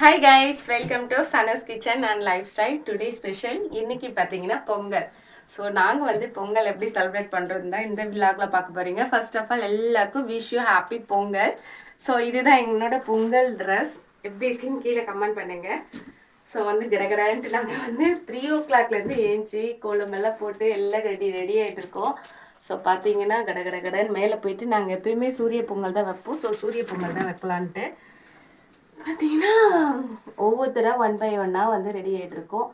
Hi guys welcome to Sana's kitchen and life style today special இன்னைக்கு பார்த்தீங்கன்னா Pongal. So நாங்கள் வந்து பொங்கல் எப்படி செலிப்ரேட் பண்ணுறது தான் இந்த விழாக்ல பார்க்க போகிறீங்க ஃபர்ஸ்ட் ஆஃப் ஆல் எல்லாருக்கும் wish you happy Pongal. So இதுதான் எங்களோட பொங்கல் ட்ரெஸ் எப்படி இருக்குன்னு கீழே கமெண்ட் பண்ணுங்கள் ஸோ வந்து கடகடான்ட்டு நாங்கள் வந்து த்ரீ ஓ கிளாக்லேருந்து ஏஞ்சி கோலம் எல்லாம் போட்டு எல்லாம் ரெடி ரெடி ஆகிட்டு இருக்கோம். ஸோ பார்த்தீங்கன்னா கட கடன் மேலே போயிட்டு நாங்கள் எப்பயுமே சூரிய பொங்கல் தான் வைப்போம். ஸோ சூரிய பொங்கல் தான் வைக்கலான்ட்டு. பார்த்தீங்கன்னா ஒவ்வொருத்தராக ஒன் பை ஒன்னாக வந்து ரெடி ஆகிட்டு இருக்கோம்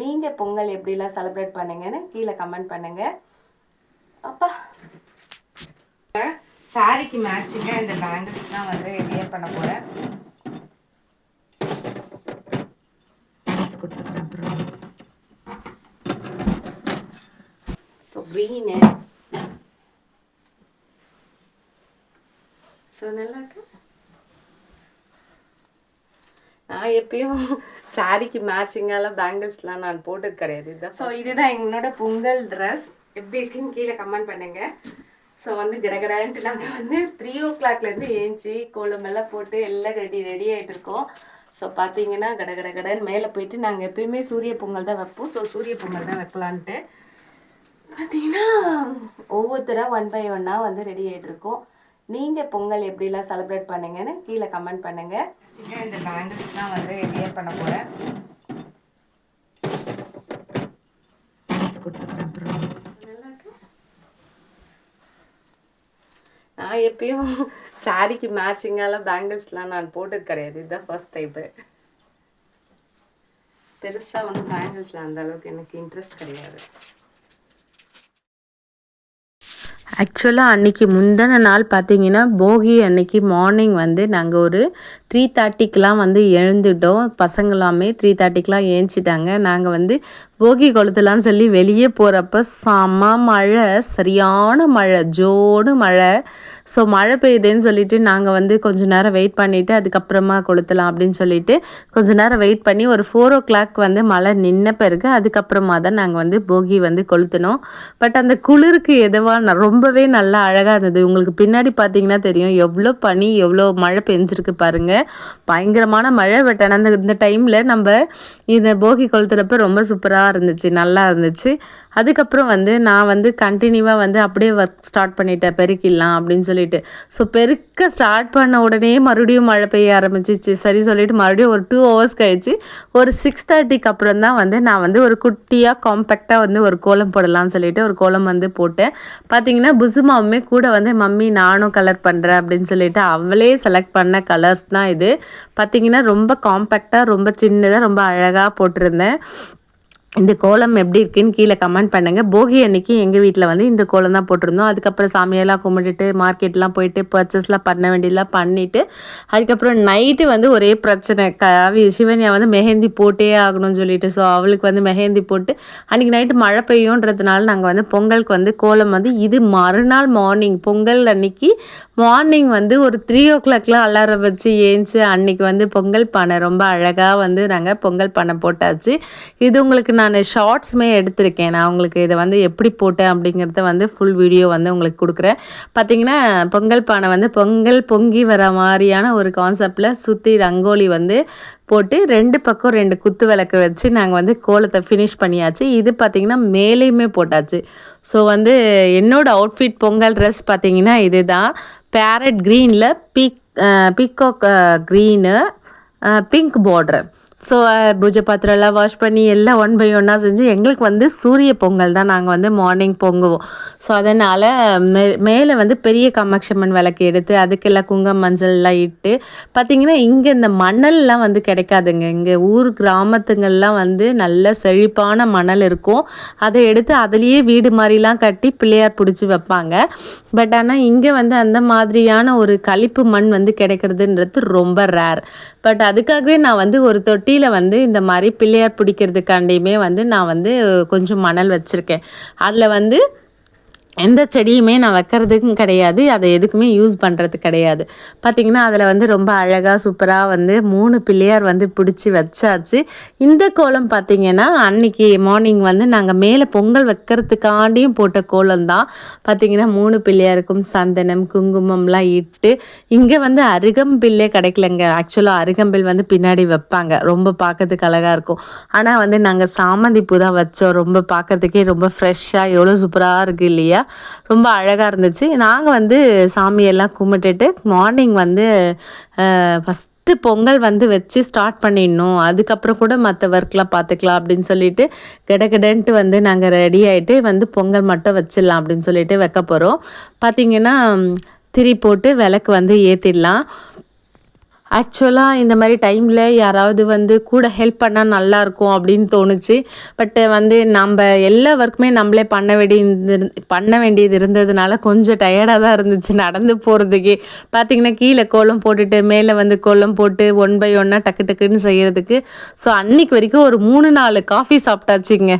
நீங்கள் பொங்கல் எப்படிலாம் செலிப்ரேட் பண்ணீங்கன்னு கீழே கமெண்ட் பண்ணுங்க. அப்பா. சாரிக்கு மேட்சிங்காக இந்த பேங்கிள்ஸ் தான் வந்து வியர் பண்ண போகிறேன் கொடுத்துக்கிறேன் அப்புறம். ஸோ க்ரீனு ஸோ நல்லா இருக்கு? நான் எப்பயும் சாரிக்கு மேட்சிங்கால பேங்கிள்ஸ்லாம் நான் போட்டது கிடையாது. இதுதான் ஸோ இதுதான் என்னோட பொங்கல் ட்ரெஸ் எப்படி இருக்குன்னு கீழே கமெண்ட் பண்ணுங்க. ஸோ வந்து கடகடான்ட்டு நாங்கள் வந்து த்ரீ ஓ கிளாக்லேருந்து ஏஞ்சி கோலம் எல்லாம் போட்டு எல்லாம் ரெடி ரெடி ஆகிட்டு இருக்கோம். ஸோ பார்த்தீங்கன்னா கடகட கடன்னு மேலே போயிட்டு நாங்கள் எப்பயுமே சூரிய பொங்கல் தான் வைப்போம். ஸோ சூரிய பொங்கல் தான் வைக்கலான்ட்டு. பார்த்தீங்கன்னா ஒவ்வொருத்தராக ஒன் பை ஒன்னாக வந்து ரெடி ஆகிட்டு இருக்கோம். நீங்கள் பொங்கல் எப்படிலாம் செலிப்ரேட் பண்ணீங்கன்னு கீழே கமெண்ட் பண்ணுங்க. இந்த பேங்கிள்ஸ் தான் வந்து வியர் பண்ண போகிறேன் கொடுத்துக்கிறேன் அப்புறம். நான் எப்பயும் சாரிக்கு மேட்சிங்கால பேங்கிள்ஸ்லாம் நான் போட்டது கிடையாது. இதுதான் ஃபர்ஸ்ட் டைப்பு பெருசாக ஒன்றும் பேங்கிள்ஸில் அந்த அளவுக்கு எனக்கு இன்ட்ரெஸ்ட் கிடையாது. ஆக்சுவலாக அன்றைக்கி முந்தின நாள் பார்த்தீங்கன்னா போகி அன்னைக்கு மார்னிங் வந்து நாங்கள் ஒரு த்ரீ தேர்ட்டிக்கெலாம் வந்து எழுந்துட்டோம். பசங்களாமே த்ரீ தேர்ட்டிக்கெலாம் ஏஞ்சிட்டாங்க. நாங்கள் வந்து போகி குளத்துலாம் சொல்லி வெளியே போகிறப்ப செம மழை சரியான மழை ஜோடு மழை. ஸோ மழை பெய்யுதுன்னு சொல்லிட்டு நாங்கள் வந்து கொஞ்ச நேரம் வெயிட் பண்ணிவிட்டு அதுக்கப்புறமா கொளுத்தலாம் அப்படின்னு சொல்லிட்டு கொஞ்ச நேரம் வெயிட் பண்ணி ஒரு ஃபோர் ஓ கிளாக் வந்து மழை நின்ன பிறகு அதுக்கப்புறமா தான் நாங்கள் வந்து போகி வந்து கொளுத்தினோம். பட் அந்த குளிருக்கு எதுவாக ரொம்பவே நல்லா அழகாக இருந்தது. உங்களுக்கு பின்னாடி பார்த்தீங்கன்னா தெரியும். எவ்வளோ பனி எவ்வளோ மழை பெஞ்சிருக்கு பாருங்கள் பயங்கரமான மழை பட் ஆனால் அந்த இந்த டைமில் நம்ம இந்த போகி கொளுத்துறப்ப ரொம்ப சூப்பராக இருந்துச்சு நல்லா இருந்துச்சு. அதுக்கப்புறம் வந்து நான் வந்து கண்டினியூவாக வந்து அப்படியே ஒர்க் ஸ்டார்ட் பண்ணிட்டேன். பெருக்கிடலாம் அப்படின்னு சொல்லிட்டு. ஸோ பெருக்க ஸ்டார்ட் பண்ண உடனே மறுபடியும் மழை பெய்ய ஆரம்பிச்சிச்சு. சரி சொல்லிட்டு மறுபடியும் ஒரு டூ ஹவர்ஸ் கழிச்சு ஒரு சிக்ஸ் தேர்ட்டிக்கு அப்புறம் தான் வந்து நான் வந்து ஒரு குட்டியாக காம்பேக்டாக வந்து ஒரு கோலம் போடலாம்னு சொல்லிட்டு ஒரு கோலம் வந்து போட்டேன். பார்த்தீங்கன்னா புசுமாவுமே கூட வந்து மம்மி நானும் கலர் பண்ணுறேன் அப்படின்னு சொல்லிட்டு அவளே செலக்ட் பண்ண கலர்ஸ் தான் இது. பார்த்தீங்கன்னா ரொம்ப காம்பேக்டாக ரொம்ப சின்னதாக ரொம்ப அழகாக போட்டிருந்தேன். இந்த கோலம் எப்படி இருக்குன்னு கீழே கமெண்ட் பண்ணுங்கள் போகி அன்னைக்கு எங்கள் வீட்டில் வந்து இந்த கோலம் தான் போட்டிருந்தோம். அதுக்கப்புறம் சாமியெல்லாம் கும்பிட்டுட்டு மார்க்கெட்லாம் போயிட்டு பர்ச்சேஸ்லாம் பண்ண வேண்டியதெல்லாம் பண்ணிவிட்டு அதுக்கப்புறம் நைட்டு வந்து ஒரே பிரச்சனை. கவி சிவன்யா வந்து மெஹந்தி போட்டே ஆகணும்னு சொல்லிட்டு ஸோ அவளுக்கு வந்து மெஹந்தி போட்டு அன்றைக்கி நைட்டு மழை பெய்யுன்றதுனால நாங்கள் வந்து பொங்கலுக்கு வந்து கோலம் வந்து இது மறுநாள் மார்னிங் பொங்கல் அன்னைக்கு மார்னிங் வந்து ஒரு த்ரீ ஓ கிளாக்லாம் அலாரம் வச்சு ஏஞ்சி அன்னைக்கு வந்து பொங்கல் பானை ரொம்ப அழகாக வந்து நாங்கள் பொங்கல் பானை போட்டாச்சு. இது உங்களுக்கு நான் நான் ஷார்ட்ஸுமே எடுத்திருக்கேன். நான் உங்களுக்கு இதை வந்து எப்படி போட்டேன் அப்படிங்கிறத வந்து ஃபுல் வீடியோ வந்து உங்களுக்கு கொடுக்குறேன். பார்த்தீங்கன்னா பொங்கல் பானை வந்து பொங்கல் பொங்கி வர மாதிரியான ஒரு கான்செப்டில் சுற்றி ரங்கோலி வந்து போட்டு ரெண்டு பக்கம் ரெண்டு குத்து விளக்கு வச்சு நாங்கள் வந்து கோலத்தை ஃபினிஷ் பண்ணியாச்சு. இது பார்த்திங்கன்னா மேலேயுமே போட்டாச்சு. ஸோ வந்து என்னோட அவுட்ஃபிட் பொங்கல் ட்ரெஸ் பார்த்தீங்கன்னா இதுதான். பேரட் க்ரீனில் peak peacock green pink border so பூஜை பாத்திரம்லாம் வாஷ் பண்ணி எல்லாம் ஒன் பை ஒன்னாக செஞ்சு எங்களுக்கு வந்து சூரிய பொங்கல் தான் நாங்கள் வந்து மார்னிங் பொங்குவோம். ஸோ அதனால் மே மேலே வந்து பெரிய காமாட்சம்மன் விளக்கு எடுத்து அதுக்கெல்லாம் குங்கம் மஞ்சள்லாம் இட்டு பார்த்திங்கன்னா இங்கே இந்த மணல்லாம் வந்து கிடைக்காதுங்க. இங்கே ஊர் கிராமத்துங்கள்லாம் வந்து நல்ல செழிப்பான மணல் இருக்கும். அதை எடுத்து அதுலேயே வீடு மாதிரிலாம் கட்டி பிள்ளையார் பிடிச்சி வைப்பாங்க. பட் ஆனால் இங்கே வந்து அந்த மாதிரியான ஒரு களிப்பு மண் வந்து கிடைக்கிறதுன்றது ரொம்ப ரேர் பட் அதுக்காகவே நான் வந்து ஒரு தொட்டியில் வந்து இந்த மாதிரி பிள்ளையார் பிடிக்கிறதுக்காண்டியுமே வந்து நான் வந்து கொஞ்சம் மணல் வச்சுருக்கேன். அதில் வந்து எந்த செடியுமே நான் வைக்கிறதுக்கும் கிடையாது அதை எதுக்குமே யூஸ் பண்ணுறது கிடையாது. பார்த்திங்கன்னா அதில் வந்து ரொம்ப அழகாக சூப்பராக வந்து மூணு பிள்ளையார் வந்து பிடிச்சி வச்சாச்சு. இந்த கோலம் பார்த்திங்கன்னா அன்னைக்கு மார்னிங் வந்து நாங்கள் மேலே பொங்கல் வைக்கிறதுக்காண்டியும் போட்ட கோலம் தான். பார்த்திங்கன்னா மூணு பிள்ளையாருக்கும் சந்தனம் குங்குமம்லாம் இட்டு இங்கே வந்து அருகம்பில்லே கிடைக்கலங்க. ஆக்சுவலாக அருகம்பில் வந்து பின்னாடி வைப்பாங்க. ரொம்ப பார்க்கறதுக்கு அழகாக இருக்கும். ஆனால் வந்து நாங்கள் சாமந்தி பூ தான் வச்சோம். ரொம்ப பார்க்கறதுக்கே ரொம்ப ஃப்ரெஷ்ஷாக எவ்வளோ சூப்பராக இருக்குது இல்லையா? ரொம்ப அழகாக இருந்துச்சு. நாங்கள் வந்து சாமியெல்லாம் கும்பிட்டுட்டு மார்னிங் வந்து ஃபஸ்ட்டு பொங்கல் வந்து வச்சு ஸ்டார்ட் பண்ணிடணும். அதுக்கப்புறம் கூட மற்ற ஒர்க்லாம் பார்த்துக்கலாம் அப்படின்னு சொல்லிட்டு கிடக்கிடன்ட்டு வந்து நாங்கள் ரெடி ஆகிட்டு வந்து பொங்கல் மட்டும் வச்சிடலாம் அப்படின்னு சொல்லிட்டு வைக்க போகிறோம் பார்த்தீங்கன்னா திரி போட்டு விளக்கு வந்து ஏற்றிடலாம் ஆக்சுவலாக இந்த மாதிரி டைமில் யாராவது வந்து கூட ஹெல்ப் பண்ணால் நல்லாயிருக்கும் அப்படின்னு தோணுச்சு. பட்டு வந்து நம்ம எல்லா ஒர்க்குமே நம்மளே பண்ண வேண்டியது பண்ண வேண்டியது இருந்ததுனால கொஞ்சம் டயர்டாக தான் இருந்துச்சு நடந்து போகிறதுக்கே பார்த்தீங்கன்னா கீழே கோலம் போட்டுட்டு மேலே வந்து கோலம் போட்டு ஒன் பை ஒன்னாக டக்கு டக்குன்னு செய்கிறதுக்கு ஸோ அன்னைக்கு வரைக்கும் ஒரு மூணு நாலு காஃபி சாப்பிட்டாச்சுங்க.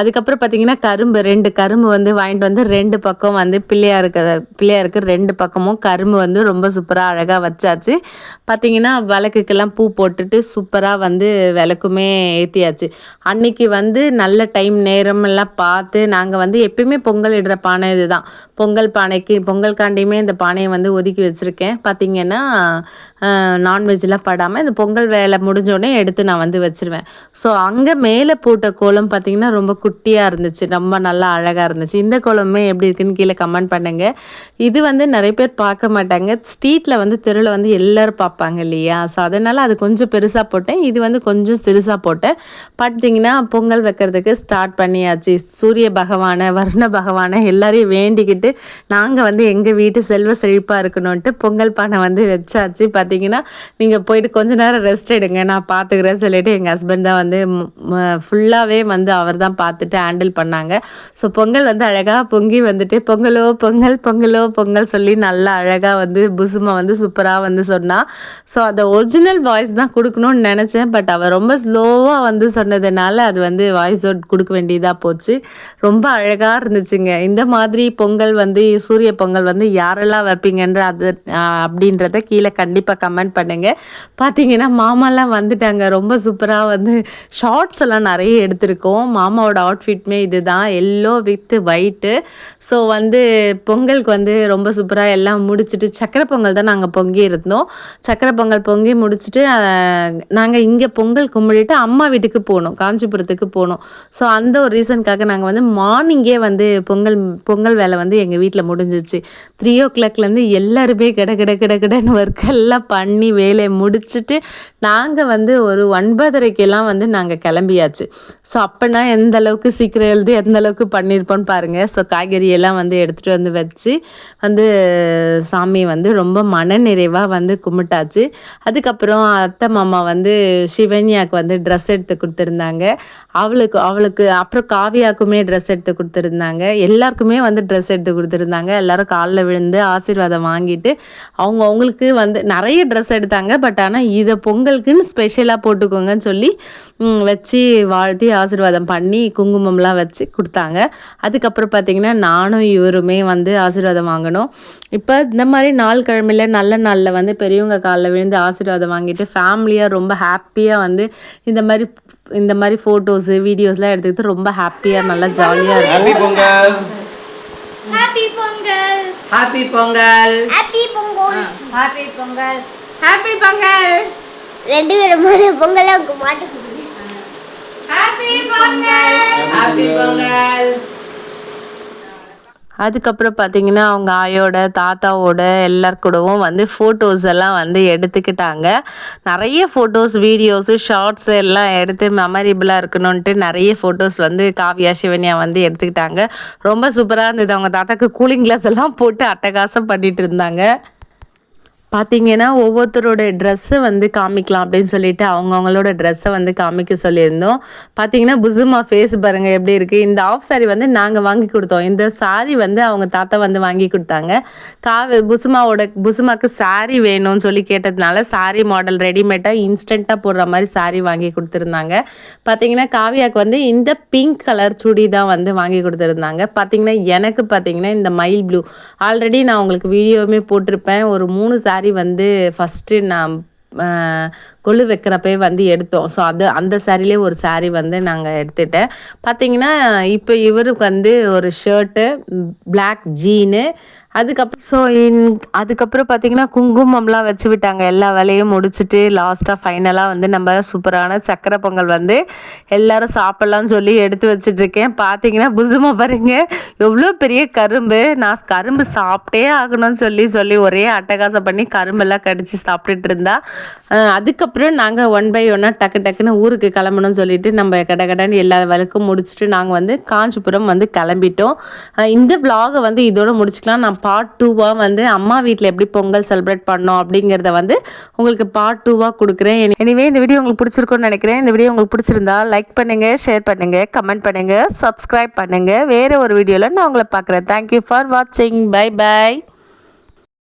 அதுக்கப்புறம் பார்த்தீங்கன்னா கரும்பு ரெண்டு கரும்பு வந்து வாங்கிட்டு வந்து ரெண்டு பக்கம் வந்து பிள்ளையாருக்கு பிள்ளையாருக்கு ரெண்டு பக்கமும் கரும்பு வந்து ரொம்ப சூப்பராக அழகாக வச்சாச்சு. பார்த்தீங்கன்னா விளக்குக்கெல்லாம் பூ போட்டுட்டு சூப்பராக வந்து விளக்குமே ஏற்றியாச்சு அன்னைக்கு வந்து நல்ல டைம் நேரம் எல்லாம் பார்த்து நாங்கள் வந்து எப்பயுமே பொங்கல் இடுற பானை இதுதான். பொங்கல் பானைக்கு பொங்கல் காண்டியுமே இந்த பானையை வந்து ஒதுக்கி வச்சுருக்கேன். பார்த்தீங்கன்னா நான்வெஜ்லாம் படாமல் இந்த பொங்கல் வேலை முடிஞ்சோடனே எடுத்து நான் வந்து வச்சுருவேன். ஸோ அங்கே மேலே போட்ட கோலம் பார்த்தீங்கன்னா ரொம்ப ரொம்ப குட்டியாக இருந்துச்சு ரொம்ப நல்லா அழகாக இருந்துச்சு. இந்த கோலமே எப்படி இருக்குன்னு கீழே கமெண்ட் பண்ணுங்க. இது வந்து நிறைய பேர் பார்க்க மாட்டாங்க. ஸ்ட்ரீட்டில் வந்து தெருவில் வந்து எல்லோரும் பார்ப்பாங்க இல்லையா? ஸோ அதனால் அது கொஞ்சம் பெருசாக போட்டேன். இது வந்து கொஞ்சம் சிறுசாக போட்டேன். பார்த்தீங்கன்னா பொங்கல் வைக்கிறதுக்கு ஸ்டார்ட் பண்ணியாச்சு. சூரிய பகவானை வர்ண பகவானை எல்லாரையும் வேண்டிக்கிட்டு நாங்கள் வந்து எங்கள் வீட்டு செல்வ செழிப்பாக இருக்கணும்ன்ட்டு பொங்கல் பானை வந்து வச்சாச்சு. பார்த்தீங்கன்னா நீங்கள் போயிட்டு கொஞ்ச நேரம் ரெஸ்ட் எடுங்க. நான் பார்த்துக்கிறேன் சொல்லிட்டு எங்கள் ஹஸ்பண்ட் தான் வந்து ஃபுல்லாகவே வந்து அவர் தான் பார்த்துட்டு ஹேண்டில் பண்ணாங்க. ஸோ பொங்கல் வந்து அழகாக பொங்கி வந்துட்டு பொங்கலோ பொங்கல் பொங்கலோ பொங்கல் சொல்லி நல்லா அழகாக வந்து புசுமா வந்து சூப்பராக வந்து சொன்னால் ஸோ அந்த ஒரிஜினல் வாய்ஸ் தான் கொடுக்கணும்னு நினச்சேன். பட் அவள் ரொம்ப ஸ்லோவாக வந்து சொன்னதுனால அது வந்து வாய்ஸ் அவுட் கொடுக்க வேண்டியதாக போச்சு. ரொம்ப அழகாக இருந்துச்சுங்க. இந்த மாதிரி பொங்கல் வந்து சூரிய பொங்கல் வந்து யாரெல்லாம் வைப்பீங்கன்ற அது அப்படின்றத கீழே கண்டிப்பாக கமெண்ட் பண்ணுங்க. பார்த்தீங்கன்னா மாமாலாம் வந்துட்டாங்க. ரொம்ப சூப்பராக வந்து ஷார்ட்ஸ் எல்லாம் நிறைய எடுத்திருக்கோம். அம்மாவோட அவுட்ஃபிட்மே இதுதான். எல்லோ வித் ஒயிட்டு ஸோ வந்து பொங்கலுக்கு வந்து ரொம்ப சூப்பராக எல்லாம் முடிச்சுட்டு சக்கரை பொங்கல் தான் நாங்கள் பொங்கி இருந்தோம். சக்கரை பொங்கல் பொங்கி முடிச்சுட்டு நாங்கள் இங்கே பொங்கல் கும்பிட்டுட்டு அம்மா வீட்டுக்கு போனோம் காஞ்சிபுரத்துக்கு போனோம். ஸோ அந்த ஒரு ரீசனுக்காக நாங்கள் வந்து மார்னிங்கே வந்து பொங்கல் பொங்கல் வேலை வந்து எங்கள் வீட்டில் முடிஞ்சிச்சு. த்ரீ ஓ கிளாக்லேருந்து எல்லாருமே கிட கிட கிட கிடன்னு ஒர்க் எல்லாம் பண்ணி வேலையை முடிச்சுட்டு நாங்கள் வந்து ஒரு ஒன்பதரைக்கெல்லாம் வந்து நாங்கள் கிளம்பியாச்சு. ஸோ அப்போனா எந்த அளவுக்கு சீக்கிரம் எழுதி எந்த அளவுக்கு பண்ணியிருப்போன்னு பாருங்கள் ஸோ காய்கறி எல்லாம் வந்து எடுத்துகிட்டு வந்து வச்சு வந்து சாமி வந்து ரொம்ப மன நிறைவாக வந்து கும்பிட்டாச்சு. அதுக்கப்புறம் அத்தை மாமா வந்து சிவன்யாவுக்கு வந்து ட்ரெஸ் எடுத்து கொடுத்துருந்தாங்க. அவளுக்கு அவளுக்கு அப்புறம் காவியாக்குமே ட்ரெஸ் எடுத்து கொடுத்துருந்தாங்க. எல்லாருக்குமே வந்து ட்ரெஸ் எடுத்து கொடுத்துருந்தாங்க. எல்லாரும் காலில் விழுந்து ஆசீர்வாதம் வாங்கிட்டு அவங்க அவங்களுக்கு வந்து நிறைய ட்ரெஸ் எடுத்தாங்க. பட் ஆனால் இதை பொங்கலுக்குன்னு ஸ்பெஷலாக போட்டுக்கோங்கன்னு சொல்லி வச்சு வாழ்த்தி ஆசீர்வாதம் பண்ணி குங்குமம்லாம் வச்சு கொடுத்தாங்க. அதுக்கப்புறம் பார்த்தீங்கன்னா நானும் இவருமே வந்து ஆசீர்வாதம் வாங்கினோம் இப்போ இந்த மாதிரி நாள் கிழமையில் நல்ல நாளில் வந்து பெரியவங்க காலில் விழுந்து ஆசீர்வாதம் வாங்கிட்டு ஃபேமிலியாக ரொம்ப ஹாப்பியாக வந்து இந்த மாதிரி இந்த மாதிரி ஃபோட்டோஸு வீடியோஸ்லாம் எடுத்துக்கிட்டு ரொம்ப ஹாப்பியாக நல்லா ஜாலியாக இருக்கும். Happy Pongal. Happy Pongal. Happy Pongal. Happy Pongal. Happy Pongal. ரெண்டு விதமான பொங்கலாம் உங்க மாட்டுக்கு ஹாப்பி பொங்கல் அதுக்கப்புறம் பார்த்தீங்கன்னா அவங்க ஆயோட தாத்தாவோட எல்லார் கூடவும் வந்து ஃபோட்டோஸ் எல்லாம் வந்து எடுத்துக்கிட்டாங்க. நிறைய ஃபோட்டோஸ் வீடியோஸு ஷார்ட்ஸ் எல்லாம் எடுத்து மெமரபிளாக இருக்கணும்ன்ட்டு நிறைய ஃபோட்டோஸ் வந்து காவியா சிவன்யா வந்து எடுத்துக்கிட்டாங்க. ரொம்ப சூப்பராக இருந்தது. அவங்க தாத்தாக்கு கூலிங் கிளாஸ் எல்லாம் போட்டு அட்டகாசம் பண்ணிட்டு இருந்தாங்க. பார்த்தீங்கன்னா ஒவ்வொருத்தரோட ட்ரெஸ்ஸை வந்து காமிக்கலாம் அப்படின்னு சொல்லிட்டு அவங்கவுங்களோட ட்ரெஸ்ஸை வந்து காமிக்க சொல்லியிருந்தோம். பார்த்தீங்கன்னா புசுமா ஃபேஸ் பாருங்கள் எப்படி இருக்குது இந்த ஆஃப் சாரி வந்து நாங்கள் வாங்கி கொடுத்தோம். இந்த சாரி வந்து அவங்க தாத்தா வந்து வாங்கி கொடுத்தாங்க. காவ புசுமாவோட புசுமாக்கு சாரி வேணும்னு சொல்லி கேட்டதுனால சாரி மாடல் ரெடிமேடாக இன்ஸ்டண்ட்டாக போடுற மாதிரி சாரி வாங்கி கொடுத்துருந்தாங்க. பார்த்தீங்கன்னா காவியாக்கு வந்து இந்த பிங்க் கலர் சுடி தான் வந்து வாங்கி கொடுத்துருந்தாங்க. பார்த்தீங்கன்னா எனக்கு பார்த்தீங்கன்னா இந்த மயில் ப்ளூ ஆல்ரெடி நான் உங்களுக்கு வீடியோவுமே போட்டிருப்பேன். ஒரு மூணு சாரீ வந்து ஃபஸ்ட்டு நான் கொழு வைக்கிறப்பே வந்து எடுத்தோம். ஸோ அது அந்த சாரிலே ஒரு சாரீ வந்து நாங்கள் எடுத்துட்டேன். பார்த்தீங்கன்னா இப்போ இவருக்கு வந்து ஒரு ஷர்ட்டு பிளாக் ஜீனு அதுக்கப்புறம் ஸோ இன் அதுக்கப்புறம் பார்த்தீங்கன்னா குங்குமம்லாம் வச்சு விட்டாங்க. எல்லா வேலையும் முடிச்சுட்டு லாஸ்ட்டாக ஃபைனலாக வந்து நம்ம சூப்பரான சக்கரை பொங்கல் வந்து எல்லாரும் சாப்பிட்லாம்னு சொல்லி எடுத்து வச்சுட்ருக்கேன் பார்த்தீங்கன்னா புசுமா பாருங்க. எவ்வளோ பெரிய கரும்பு. நான் கரும்பு சாப்பிட்டே ஆகணும்னு சொல்லி சொல்லி ஒரே அட்டகாசம் பண்ணி கரும்பெல்லாம் கடிச்சு சாப்பிட்டுட்டு இருந்தா அதுக்கப்புறம் நாங்கள் ஒன் பை ஒன்னாக டக்கு டக்குன்னு ஊருக்கு கிளம்பணும்னு சொல்லிட்டு நம்ம கட கடன்னு எல்லா வேலைக்கும் முடிச்சுட்டு நாங்கள் வந்து காஞ்சிபுரம் வந்து கிளம்பிட்டோம். இந்த vlog-அ வந்து இதோட முடிச்சுக்கலாம். நான் பார்ட் டூவாக வந்து அம்மா வீட்டில் எப்படி பொங்கல் செலிப்ரேட் பண்ணோம் அப்படிங்கிறத வந்து உங்களுக்கு பார்ட் டூவாக கொடுக்குறேன். எனவே இந்த வீடியோ உங்களுக்கு பிடிச்சிருக்கும்னு நினைக்கிறேன். இந்த வீடியோ உங்களுக்கு பிடிச்சிருந்தா லைக் பண்ணுங்கள் ஷேர் பண்ணுங்கள் கமெண்ட் பண்ணுங்கள் சப்ஸ்கிரைப் பண்ணுங்கள் வேறு ஒரு வீடியோவில் நான் உங்களை பார்க்குறேன். தேங்க்யூ ஃபார் வாட்சிங் பை பை